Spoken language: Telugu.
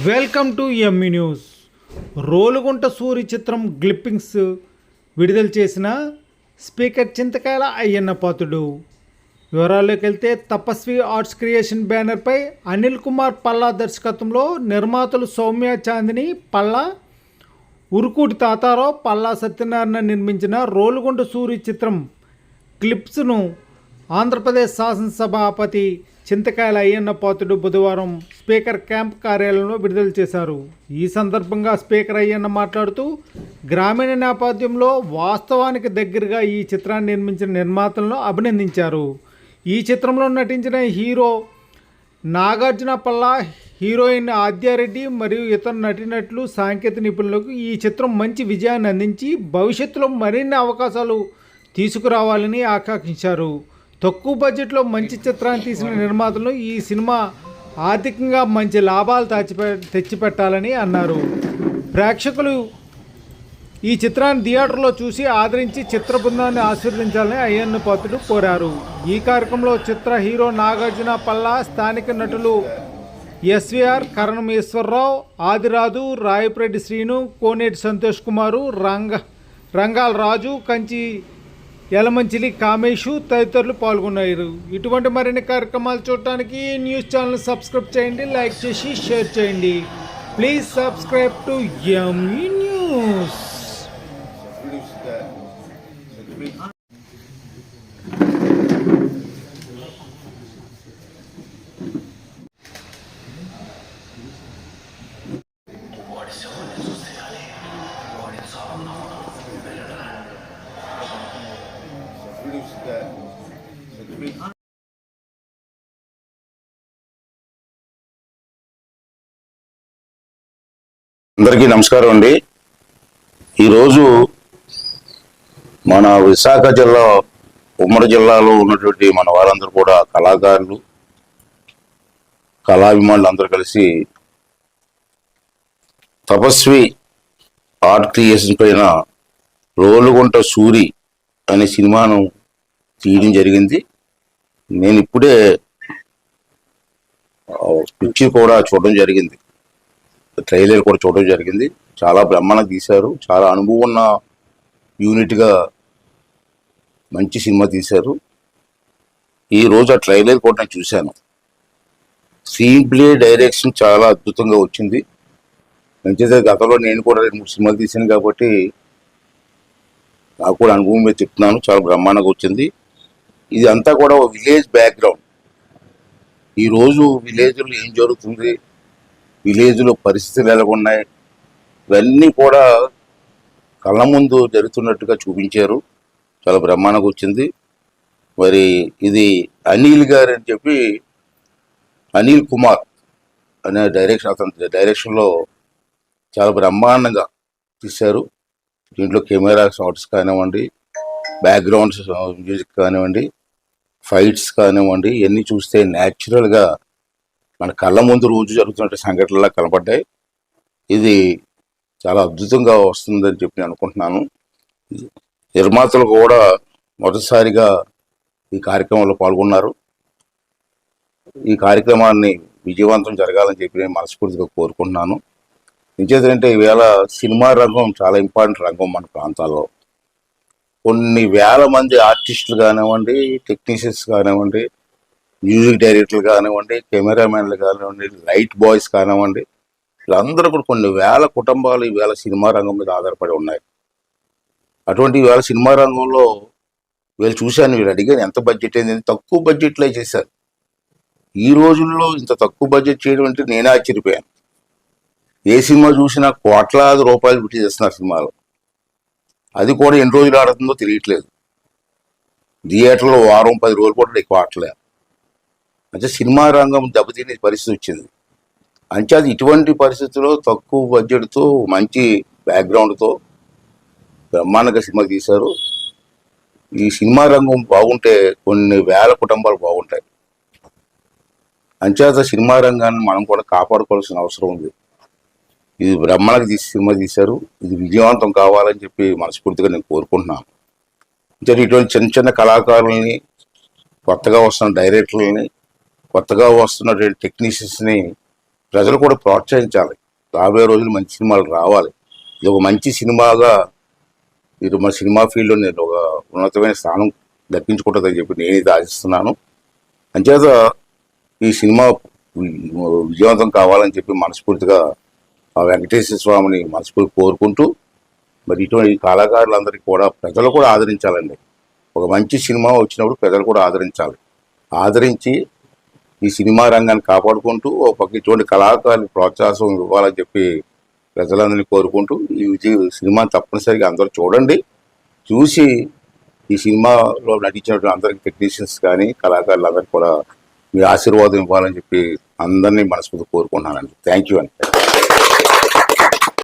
Welcome to ME news Rolugunta Suri చిత్రం గ్లిప్పింగ్స్ విడుదల చేసిన స్పీకర్ చింతకాయల అయ్యన్న పాతుడు వివరాల్లోకి వెళ్తే తపస్వి ఆర్ట్స్ క్రియేషన్ బ్యానర్పై అనిల్ కుమార్ పల్లా దర్శకత్వంలో నిర్మాతలు సౌమ్య చాందిని పల్లా ఉరుకూటి తాతారావు పల్లా సత్యనారాయణ నిర్మించిన రోలుగుంట సూరి చిత్రం క్లిప్స్ను ఆంధ్రప్రదేశ్ శాసనసభాపతి చింతకాయల అయ్యన్న పాత్రుడు బుధవారం స్పీకర్ క్యాంప్ కార్యాలయంలో విడుదల చేశారు. ఈ సందర్భంగా స్పీకర్ అయ్యన్న మాట్లాడుతూ గ్రామీణ నేపథ్యంలో వాస్తవానికి దగ్గరగా ఈ చిత్రాన్ని నిర్మించిన నిర్మాతలను అభినందించారు. ఈ చిత్రంలో నటించిన హీరో నాగార్జున పల్లా హీరోయిన్ ఆద్యారెడ్డి మరియు ఇతర నటినట్లు సాంకేతిక నిపుణులకు ఈ చిత్రం మంచి విజయాన్ని అందించి భవిష్యత్తులో మరిన్ని అవకాశాలు తీసుకురావాలని ఆకాంక్షించారు. తక్కువ బడ్జెట్లో మంచి చిత్రాన్ని తీసిన నిర్మాతలు ఈ సినిమా ఆర్థికంగా మంచి లాభాలు తెచ్చిపె తెచ్చిపెట్టాలని అన్నారు. ప్రేక్షకులు ఈ చిత్రాన్ని థియేటర్లో చూసి ఆదరించి చిత్ర బృందాన్ని ఆశీర్వదించాలని అయ్యన్న పాత్రుడు కోరారు. ఈ కార్యక్రమంలో చిత్ర హీరో నాగార్జున పల్లా స్థానిక నటులు ఎస్విఆర్ కరణమేశ్వరరావు ఆదిరాజు రాయపురెడ్డి శ్రీను కోనేటి సంతోష్ కుమారు రంగ రంగాల రాజు కంచి యలమంచిలి కామేషు తదితరులు పాల్గొన్నారు. ఇటువంటి మరిన్ని కార్యక్రమాలు చూడటానికి న్యూస్ ఛానల్ సబ్స్క్రైబ్ చేయండి లైక్ చేసి షేర్ చేయండి. Please subscribe to ME news అందరికీ నమస్కారం అండి. ఈరోజు మన విశాఖ జిల్లా ఉమ్మడి జిల్లాలో ఉన్నటువంటి మన వారందరూ కూడా కళాకారులు కళాభిమానులు అందరూ కలిసి తపస్వి ఆర్ట్ క్రియేషన్ పైన రోలుగుంట సూరి అనే సినిమాను తీయడం జరిగింది. నేను ఇప్పుడే పిక్చర్ కూడా చూడడం జరిగింది. ట్రైలర్ కూడా చూడడం జరిగింది. చాలా బ్రహ్మాండంగా తీశారు. చాలా అనుభవం ఉన్న యూనిట్గా మంచి సినిమా తీశారు. ఈరోజు ఆ ట్రైలర్ కూడా నేను చూశాను. సీన్ ప్లే డైరెక్షన్ చాలా అద్భుతంగా వచ్చింది. మంచిదే గతంలో నేను కూడా రెండు మూడు సినిమాలు తీశాను కాబట్టి నాకు కూడా అనుభవం మీద చెప్తున్నాను. చాలా బ్రహ్మాండంగా వచ్చింది. ఇది అంతా కూడా ఒక విలేజ్ బ్యాక్గ్రౌండ్ ఈరోజు విలేజ్లో ఏం జరుగుతుంది? విలేజ్లో పరిస్థితులు ఎలా ఉన్నాయి ఇవన్నీ కూడా కళ్ళ ముందు జరుగుతున్నట్టుగా చూపించారు. చాలా బ్రహ్మాండంగా వచ్చింది. మరి ఇది అనిల్ గారు అని చెప్పి అనిల్ కుమార్ అనే డైరెక్షన్ అతని డైరెక్షన్లో చాలా బ్రహ్మాండంగా తీశారు. దీంట్లో కెమెరా షాట్స్ కానివ్వండి బ్యాక్గ్రౌండ్స్ మ్యూజిక్ కానివ్వండి ఫైట్స్ కానివ్వండి ఇవన్నీ చూస్తే న్యాచురల్గా మన కళ్ళ ముందు రోజు జరుగుతున్న సంఘటనలా కనపడ్డాయి. ఇది చాలా అద్భుతంగా వస్తుందని చెప్పి నేను అనుకుంటున్నాను. నిర్మాతలు కూడా మొదటిసారిగా ఈ కార్యక్రమంలో పాల్గొన్నారు. ఈ కార్యక్రమాన్ని విజయవంతం జరగాలని చెప్పి నేను మనస్ఫూర్తిగా కోరుకుంటున్నాను. నిజేంటంటే ఈవేళ సినిమా రంగం చాలా ఇంపార్టెంట్ రంగం మన ప్రాంతాల్లో. కొన్ని వేల మంది ఆర్టిస్టులు కానివ్వండి టెక్నీషియన్స్ కానివ్వండి మ్యూజిక్ డైరెక్టర్లు కానివ్వండి కెమెరామెన్లు కానివ్వండి లైట్ బాయ్స్ కానివ్వండి వీళ్ళందరూ కూడా కొన్ని వేల కుటుంబాలు ఈవేళ సినిమా రంగం మీద ఆధారపడి ఉన్నాయి. అటువంటి ఈవేళ సినిమా రంగంలో వీళ్ళు చూశాను వీళ్ళు అడిగాను ఎంత బడ్జెట్ అయింది? తక్కువ బడ్జెట్లో చేశారు ఈ రోజుల్లో ఇంత తక్కువ బడ్జెట్ చేయడం అంటే నేనే ఆశ్చర్యపోయాను. ఏ సినిమా చూసినా కోట్లాది రూపాయలు పెట్టి చేస్తున్నారు సినిమాలు. అది కూడా ఎన్ని రోజులు ఆడుతుందో తెలియట్లేదు. థియేటర్లో వారం పది రోజులు కూడా ఎక్కువ ఆడలేదు అంటే సినిమా రంగం దెబ్బతినే పరిస్థితి వచ్చింది. అంచేది ఇటువంటి పరిస్థితుల్లో తక్కువ బడ్జెట్తో మంచి బ్యాక్గ్రౌండ్తో బ్రహ్మాండంగా సినిమా తీశారు. ఈ సినిమా రంగం బాగుంటే కొన్ని వేల కుటుంబాలు బాగుంటాయి. అంచేత సినిమా రంగాన్ని మనం కూడా కాపాడుకోవాల్సిన అవసరం ఉంది. ఇది బ్రహ్మణకు తీసి సినిమా తీశారు. ఇది విజయవంతం కావాలని చెప్పి మనస్ఫూర్తిగా నేను కోరుకుంటున్నాను. అంటే ఇటువంటి చిన్న చిన్న కళాకారుల్ని కొత్తగా వస్తున్న డైరెక్టర్లని కొత్తగా వస్తున్నటువంటి టెక్నీషియన్స్ని ప్రజలు కూడా ప్రోత్సహించాలి. రాబోయే రోజులు మంచి సినిమాలు రావాలి. ఇది ఒక మంచి సినిమాగా ఇది మన సినిమా ఫీల్డ్లో నేను ఒక ఉన్నతమైన స్థానం దక్కించుకుంటుందని చెప్పి నేను ఇది ఆశిస్తున్నాను. అంచేత ఈ సినిమా విజయవంతం కావాలని చెప్పి మనస్ఫూర్తిగా ఆ వెంకటేశ్వర స్వామిని మనస్ఫూర్తి కోరుకుంటూ మరి ఇటువంటి కళాకారులందరికీ కూడా ప్రజలు కూడా ఆదరించాలండి. ఒక మంచి సినిమా వచ్చినప్పుడు ప్రజలు కూడా ఆదరించాలి. ఆదరించి ఈ సినిమా రంగాన్ని కాపాడుకుంటూ ఒక పక్క ఇటువంటి కళాకారులకు ప్రోత్సాహం ఇవ్వాలని చెప్పి ప్రజలందరినీ కోరుకుంటూ ఈ విజయ సినిమాని తప్పనిసరిగా అందరూ చూడండి. చూసి ఈ సినిమాలో నటించినటువంటి అందరికి టెక్నీషియన్స్ కానీ కళాకారులందరికీ కూడా మీ ఆశీర్వాదం ఇవ్వాలని చెప్పి అందరినీ మనస్ఫూర్తి కోరుకుంటున్నానండి. థ్యాంక్ యూ అండి.